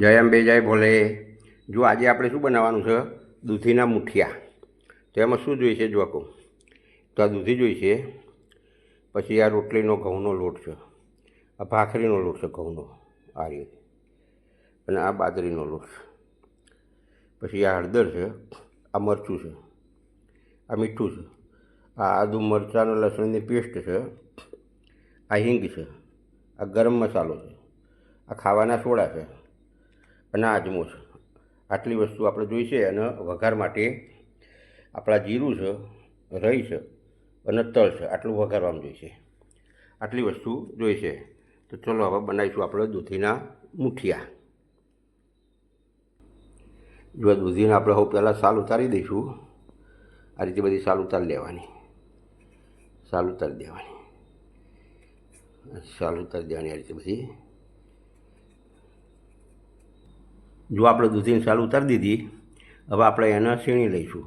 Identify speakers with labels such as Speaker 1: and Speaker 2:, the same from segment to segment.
Speaker 1: જય અંબે, જય ભોલે. જો આજે આપણે શું બનાવવાનું છે? દૂધીના મુઠિયા. તો એમાં શું જોઈશે જોકો તો આ દૂધી જોઈશે પછી આ રોટલીનો ઘઉંનો લોટ છે. આ ભાખરીનો લોટ છે ઘઉંનો, આ રીતે. અને આ બાજરીનો લોટ છે. પછી આ હળદર છે, આ મરચું છે, આ મીઠું છે, આ આદુ મરચાં લસણની પેસ્ટ છે, આ હિંગ છે, આ ગરમ મસાલો છે, આ ખાવાના સોડા છે અને આ છે આટલી વસ્તુ આપણે જોઈશે અને વઘાર માટે આપણા જીરું છે રહી છે અને તલ છે, આટલું વઘારવામાં જોઈશે આટલી વસ્તુ જોઈશે તો ચલો હવે બનાવીશું આપણે દૂધીના મુઠિયા. જો દૂધીને આપણે હવે પહેલાં સાલ ઉતારી દઈશું. આ રીતે બધી સાલ ઉતારી લેવાની. સાલ ઉતારી દેવાની. સાલ ઉતારી દેવાની આ રીતે બધી. જો આપણે દૂધીની સાલ ઉતારી દીધી, હવે આપણે એને સીણી લઈશું.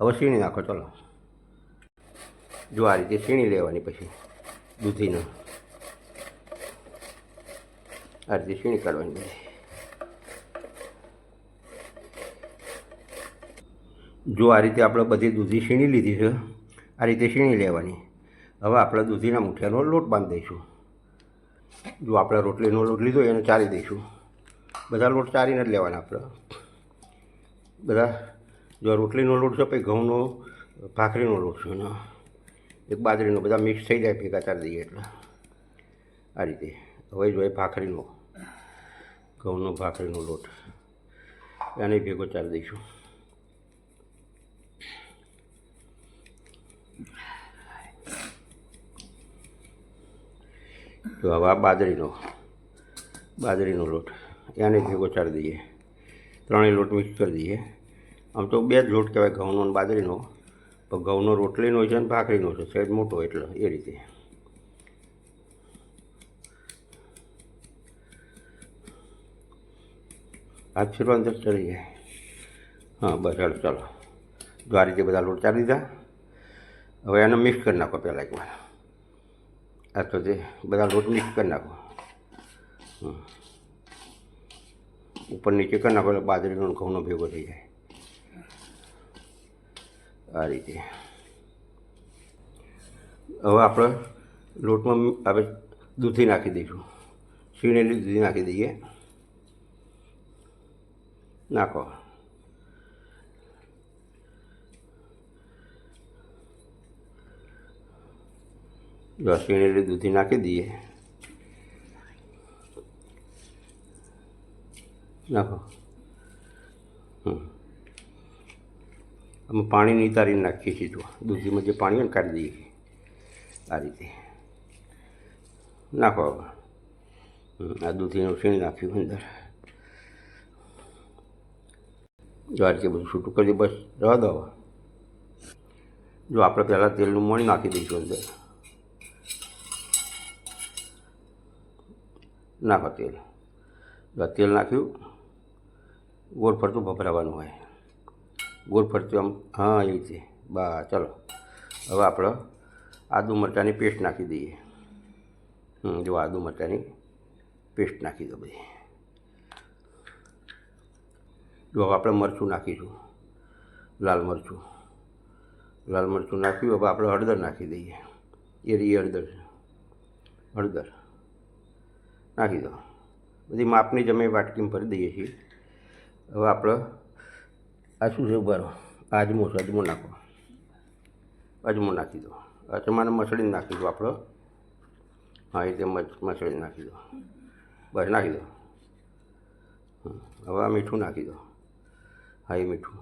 Speaker 1: હવે સીણી નાખો, ચલો. જો આ રીતે સીણી લેવાની પછી દૂધીને. આ રીતે સીણી કાઢવાની બધી. જો આ રીતે આપણે બધી દૂધી સીણી લીધી છે, આ રીતે સીણી લેવાની. હવે આપણે દૂધીના મુઠિયાનો લોટ બાંધી દઈશું. જો આપણે રોટલીનો લોટ લીધો, એને ચારી દઈશું. બધા લોટ ચારીને જ લેવાના આપણે. બધા જો રોટલીનો લોટ છે, પછી ઘઉંનો, ભાખરીનો લોટ છે ને એક બાજરીનો, બધા મિક્સ થઈ જાય ભેગા ચારી દઈએ એટલે. આ રીતે. હવે જોઈએ ભાખરીનો. ઘઉંનો, ભાખરીનો લોટ. એને ભેગો ચારી દઈશું. તો હવે બાજરીનો બાજરીનો લોટ. એને ભેગો ચારી દઈએ. ત્રણેય લોટ મિક્સ કરી દઈએ. આમ તો બે જ લોટ કહેવાય ઘઉંનો અને બાજરીનો. પણ ઘઉંનો રોટલીનો છે અને ભાખરીનો છે સાઈડ મોટો એટલે એ રીતે. હાથ છેલ્લો અંદર ચડી જાય હા, બસ ચાલો ચાલો. જો આ બધા લોટ ચાલી દીધા. હવે એને મિક્સ કરી નાખો પહેલાં એકવાર. આ તો તે બધા લોટ મિક્સ કરી નાખો. હમ. ઉપર નીચે કરી નાખો એટલે બાજરીનો ઘઉંનો ભેગો થઈ જાય. આ રીતે. હવે આપણે લોટમાં આપણે દૂધી નાખી દઈશું. છીણેલી દૂધી નાખી દઈએ. નાખો. છીણેલી દૂધી નાખી દઈએ. નાખો. અમે પાણી નિતારીને નાખીએ છીએ જો. દૂધીમાં જે પાણી હોય ને કાઢી દઈએ આ રીતે. નાખો હવે. આ દૂધીનું છીણ નાખ્યું અંદર. જો આ રીતે બધું છૂટું કરી બસ રવા દો જો આપણે પહેલાં તેલનું મણી નાખી દઈશું અંદર. નાખો તેલ. તેલ નાખ્યું ગોળ ફરતું ભભરાવાનું હોય. ગોળ ફરતું આમ, હા એ રીતે. બા, ચલો. હવે આપણે આદુ મરચાંની પેસ્ટ નાખી દઈએ. જો આદુ મરચાંની પેસ્ટ નાખી દો બધી. જો હવે આપણે મરચું નાખીશું, લાલ મરચું. લાલ મરચું નાખ્યું, હવે આપણે હળદર નાખી દઈએ. એ રહી હળદર. હળદર. નાખી દો. બધી માપની જમે વાટકીમાં ભરી દઈએ છીએ. હવે આપણે આ શું છે ઉભારો અજમો છે, અજમો નાખો. અજમો નાખી દો. અજમાને મસળીને નાખી દો આપણો. હા, એ રીતે મસળી નાખી દો. બસ, નાખી દો. હવે આ મીઠું નાખી દો. હા, એ મીઠું.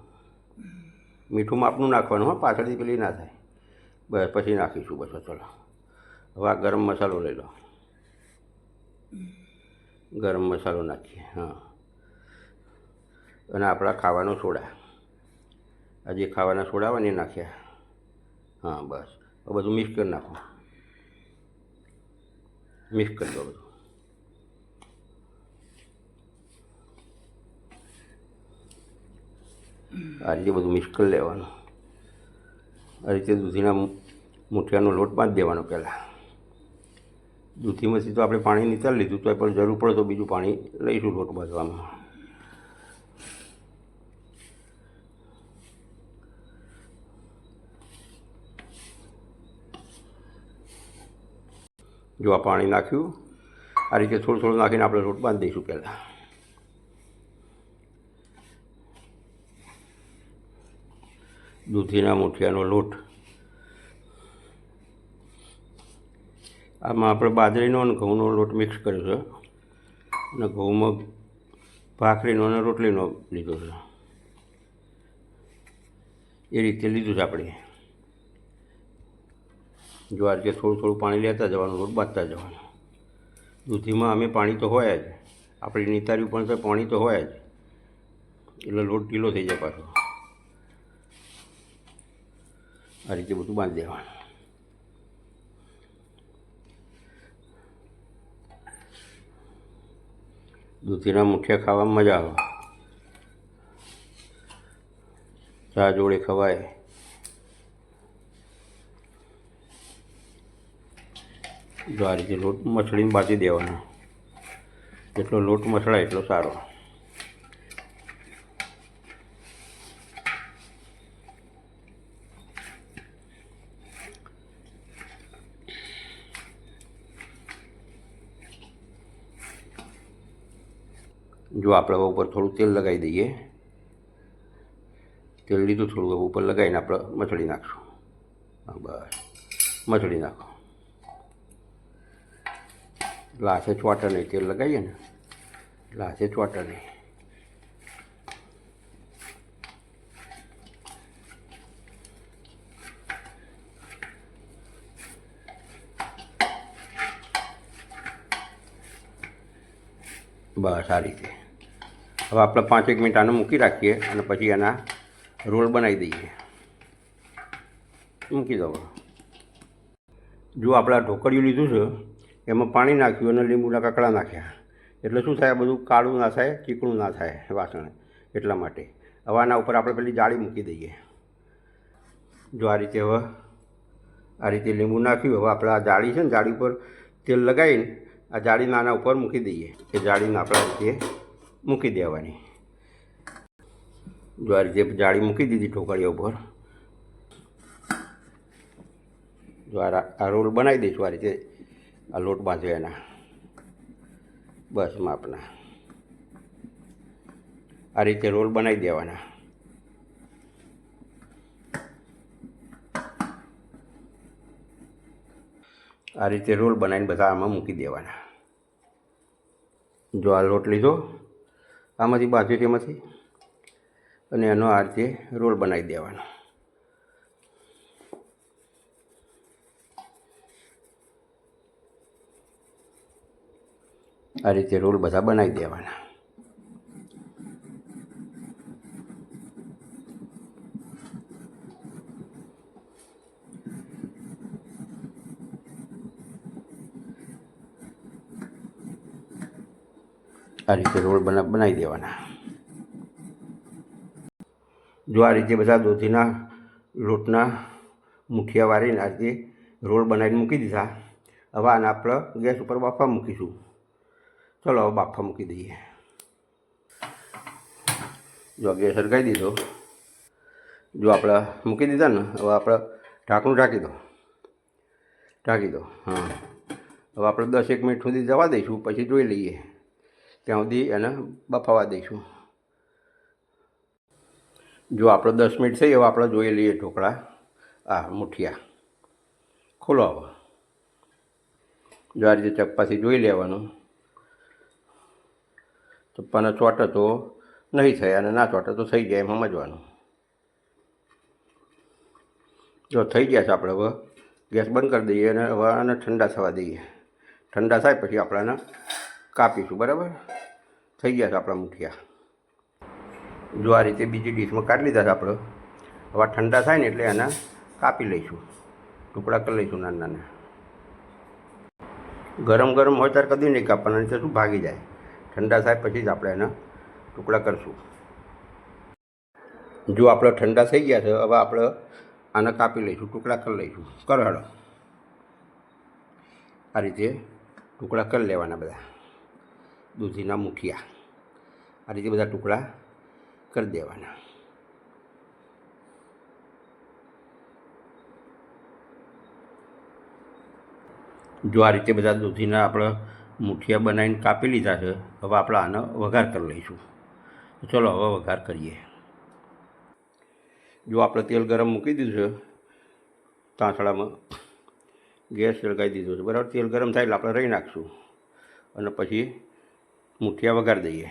Speaker 1: મીઠું માપનું નાખવાનું, હા, પાછળથી પેલી ના થાય. બસ, પછી નાખીશું, બસ ચલો. હવે આ ગરમ મસાલો લઈ લો. ગરમ મસાલો નાખીએ, હા. અને આપણા ખાવાનો સોડા. આ જે ખાવાના સોડા ને નાખ્યા. હા, બસ. બધું મિક્સ કરી નાખો. મિક્સ કરી દો બધું. આ રીતે બધું મિક્સ કરી લેવાનું. આ રીતે દૂધીના મૂઠિયાનો લોટ બાંધી દેવાનો પહેલાં. દૂધીમાંથી તો આપણે પાણી નીકાળી લીધું તો પણ જરૂર પડે તો બીજું પાણી લઈશું લોટ બાંધવામાં. જો આ પાણી નાખ્યું. આ રીતે થોડું થોડું નાખીને આપણે લોટ બાંધી દઈશું પહેલાં. દૂધીના મુઠિયાનો લોટ. આમાં આપણે બાજરીનો અને ઘઉંનો લોટ મિક્સ કર્યો છે. અને ઘઉંમાં ભાખરીનો અને રોટલીનો લીધો છે. એ રીતે લીધું છે આપણે. જો આ રીતે થોડું થોડું પાણી લેતા જવાનું લોટ બાંધતા જવાનું. દૂધીમાં અમે પાણી તો હોય જ. આપણી નિતારી પણ તો પાણી તો હોય જ. એટલે લોટ ઢીલો થઈ જાય પાછો. આ રીતે બધું બાંધી દેવાનું. દૂધીના મુઠિયા ખાવામાં મજા આવે. ચા જોડે ખવાય. જો આ રીતે લોટ મસળીને બાંધી દેવાનો. જેટલો લોટ મસળાય એટલો સારો. જો આપણે ઉપર થોડું તેલ લગાવી દઈએ. તેલ લીધું થોડું ઉપર લગાવીને આપણે મચડી નાખશું. બસ. મચડી નાખો. લાસે ચોટા નહીં તેલ લગાવીએ ને લાસે ચોટા નહીં બસ આ રીતે. હવે આપણે પાંચેક મિનિટ આને મૂકી રાખીએ અને પછી એના રોલ બનાવી દઈએ. મૂકી દઉં જો આપણે આ ઢોકળિયું લીધું છે એમાં પાણી નાખ્યું અને લીંબુના કકડા નાખ્યા. એટલે શું થાય? આ બધું કાળું ના થાય, ચીકણું ના થાય વાસણ એટલા માટે. હવે આના ઉપર આપણે પેલી જાળી મૂકી દઈએ. જો આ રીતે હવે આ રીતે લીંબુ નાખ્યું, હવે આપણે આ જાળી છે ને, જાળી ઉપર તેલ લગાવીને આ જાળીને આના ઉપર મૂકી દઈએ. એ જાળીને આપણે રીતે મૂકી દેવાની. જો આ રીતે જાળી મૂકી દીધી ઠોકળીઓ ઉપર. જો આ રોલ બનાવી દઈશું આ રીતે. આ લોટ બાંધ્યો એના. બસ માપના. આ રીતે રોલ બનાવી દેવાના. આ રીતે રોલ બનાવીને બધા આમાં મૂકી દેવાના. જો આ લોટ લીધો, આમાંથી બાજુ તેમાંથી, અને એનો આ રીતે રોલ બનાવી દેવાનો. આ રીતે રોલ બધા બનાવી દેવાના. આ રીતે રોલ બના, બનાવી દેવાના. જો આ રીતે બધા દૂધીના, લોટના, મુઠિયા વાળીને આ રીતે રોલ બનાવીને મૂકી દીધા, હવે આને આપણે ગેસ ઉપર બાફવા મૂકીશું. ચલો બાફવા મૂકી દઈએ જો ગેસ સળગાવી દીધો જો આપણે મૂકી દીધા ને હવે આપણે ઢાંકણું ઢાંકી દો ઢાંકી દો હા હવે આપણે દસ એક મિનિટ સુધી જવા દઈશું પછી જોઈ લઈએ ત્યાં સુધી એને બફાવા દઈશું જો આપણે દસ મિનિટ થઈ હવે આપણે જોઈ લઈએ ઢોકળા આ મુઠિયા ખોલો હવે જો આ રીતે ચપ્પાથી જોઈ લેવાનું ચપ્પાને ચોટે તો નહીં થાય અને ના ચોટે તો થઈ જાય એમ સમજવાનું. જો થઈ ગયા છે આપણે હવે, ગેસ બંધ કરી દઈએ અને હવે આને ઠંડા થવા દઈએ. ઠંડા થાય પછી આપણે આને કાપીશું, બરાબર? થઈ ગયા છે આપણા મુઠિયા. જો આ રીતે બીજી ડીશમાં કાઢી લીધા છે આપણે, હવે ઠંડા થાય ને એટલે એના કાપી લઈશું. ટુકડા કરી લઈશું નાના નાના. ગરમ ગરમ હોય ત્યારે કદી નહીં કાપવાના, નહીં તો શું ભાગી જાય. ઠંડા થાય પછી જ આપણે એના ટુકડા કરીશું. જો આપણે ઠંડા થઈ ગયા છે, હવે આપણે આને કાપી લઈશું, ટુકડા કરી લઈશું. કરો આ રીતે ટુકડા કરી લેવાના બધા. દૂધીના મુઠિયા. આ રીતે બધા ટુકડા કરી દેવાના. જો આ રીતે બધા દૂધીના આપણે મુઠિયા બનાવીને કાપી લીધા છે. હવે આપણે આનો વઘાર કરી લઈશું. તો ચલો હવે વઘાર કરીએ. જો આપણે તેલ ગરમ મૂકી દીધું છે તાંસળામાં ગેસ સળગાવી દીધો છે. બરાબર, તેલ ગરમ થાય એટલે આપણે રહી નાખશું. અને પછી મુઠિયા વઘારી દઈએ.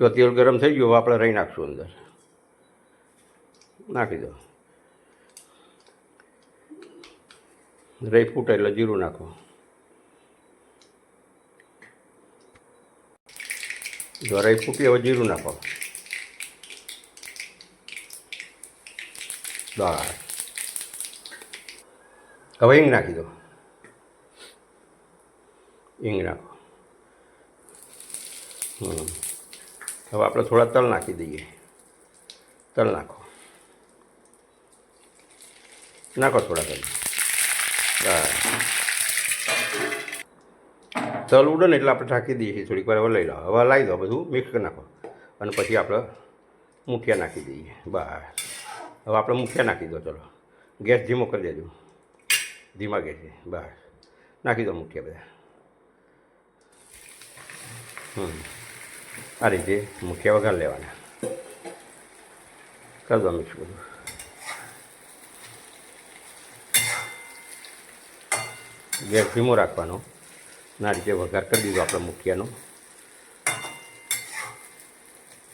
Speaker 1: જો તેલ ગરમ થઈ ગયું, હવે આપણે રહી નાખશું અંદર. નાખી દો. રહી ફૂટે એટલે જીરું નાખો. જો રહી ફૂટી હવે જીરું નાખો દાળ હવે હિંગ નાખી દો. હિંગ નાખો. હમ. હવે આપણે થોડા તલ નાખી દઈએ. તલ નાખો. નાખો થોડા તલ. તલ ઉડે ને એટલે આપણે ઢાંકી દઈએ છીએ થોડીક વાર. હવે લઈ લો. હવે લાવી દો બધું, મિક્સ કરી નાખો. અને પછી આપણે મુઠિયા નાખી દઈએ. બસ. હવે આપણે મુઠિયા નાખી દો, ચલો. ગેસ ધીમો કરી દેજો. ધીમા ગેસે. બસ. નાખી દો મુઠિયા બધા. હમ. આ રીતે મુઠિયા વઘાર લેવાના. કરી દો મિક્સ બધું. ગેસ ધીમો રાખવાનો. આ રીતે વઘાર કરી દીધો આપણે મુઠિયાનો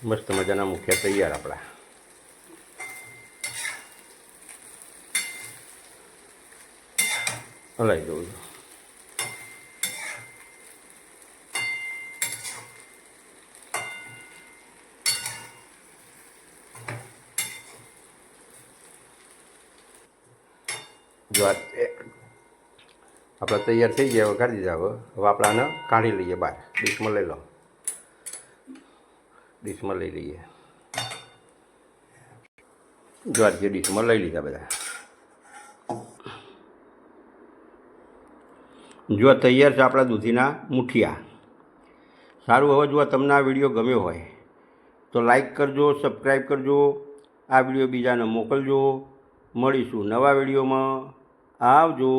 Speaker 1: મસ્ત મજાના મુઠિયા તૈયાર આપણા. હલાવી દઉં છું. જો આ આપણે તૈયાર થઈ ગયા વઘારી દીધા હવે હવે આપણે આને કાઢી લઈએ બહાર. ડીશમાં લઈ લો. ડીશમાં લઈ લઈએ. જો આ ડીશમાં લઈ લીધા બધા. જો તૈયાર છે આપણા દૂધીના મુઠિયા. સારું, હવે જો તમને આ વીડિયો ગમ્યો હોય, તો લાઈક કરજો, સબસ્ક્રાઈબ કરજો. આ વીડિયો બીજાને મોકલજો. મળીશું નવા વિડીયોમાં. આવજો.